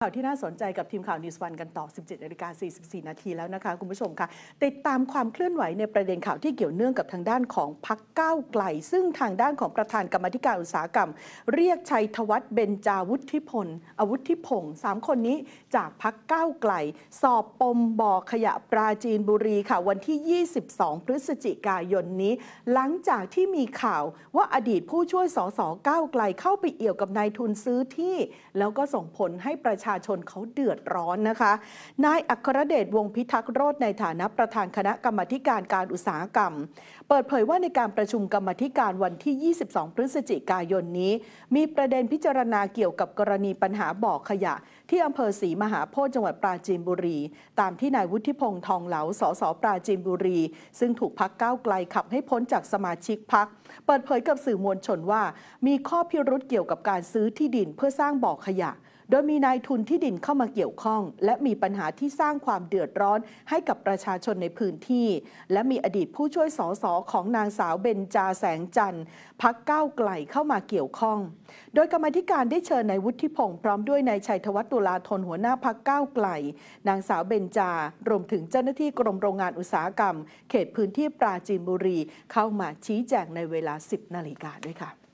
ข่าวที่น่าสนใจกับทีมข่าวนิวส์วันกันต่อ 17นาฬิกา44 นาทีแล้วนะคะ คุณผู้ชมค่ะติดตามความเคลื่อนไหวในประเด็นข่าวที่เกี่ยวเนื่องกับทางด้านของพักก้าวไกล ซึ่งทางด้านของประธานกรรมธิการอุตสาหกรรม เรียกชัยธวัฒน์เบญจาวุฒิพล อาวุธิพงศ์สามคนนี้จากพักก้าวไกล สอบปมบ่อขยะปราจีนบุรีค่ะ วันที่ 22 พฤศจิกายนนี้ หลังจากที่มีข่าวว่าอดีตผู้ช่วยสสก้าวไกลเข้าไปเอี่ยวกับนายทุนซื้อที่ แล้วก็ส่งผลให้ประชาชนเขาเดือดร้อนนะคะ นายอัครเดชวงพิทักษ์โรธในฐานะประธานคณะกรรมธิการการอุตสาหกรรม เปิดเผยว่าในการประชุมกรรมธิการวันที่ 22 พฤศจิกายนนี้ มีประเด็นพิจารณาเกี่ยวกับกรณีปัญหาบ่อขยะ ที่อำเภอศรีมหาโพธิ์จังหวัดปราจีนบุรี ตามที่นายวุฒิพงษ์ทองเหลาสสปราจีนบุรี ซึ่งถูกพักก้าวไกลขับให้พ้นจากสมาชิกพัก เปิดเผยกับสื่อมวลชนว่า มีข้อพิรุษเกี่ยวกับการซื้อที่ดินเพื่อสร้างบ่อขยะ โดยมีนายทุนที่ดินเข้ามาเกี่ยวข้อง และมีปัญหาที่สร้างความเดือดร้อนให้กับประชาชนในพื้นที่ และมีอดีตผู้ช่วยสสของนางสาวเบญจาแสงจันทร์พักก้าวไกลเข้ามาเกี่ยวข้อง โดยกรรมธิการได้เชิญนายวุฒิพงศ์พร้อมด้วยนายชัยธวัฒน์ตุลาธนหัวหน้าพักก้าวไกล นางสาวเบญจารวมถึงเจ้าหน้าที่กรมโรงงานอุตสาหกรรม เขตพื้นที่ปราจีนบุรี เข้ามาชี้แจงในเวลา 10 นาฬิกาด้วยค่ะ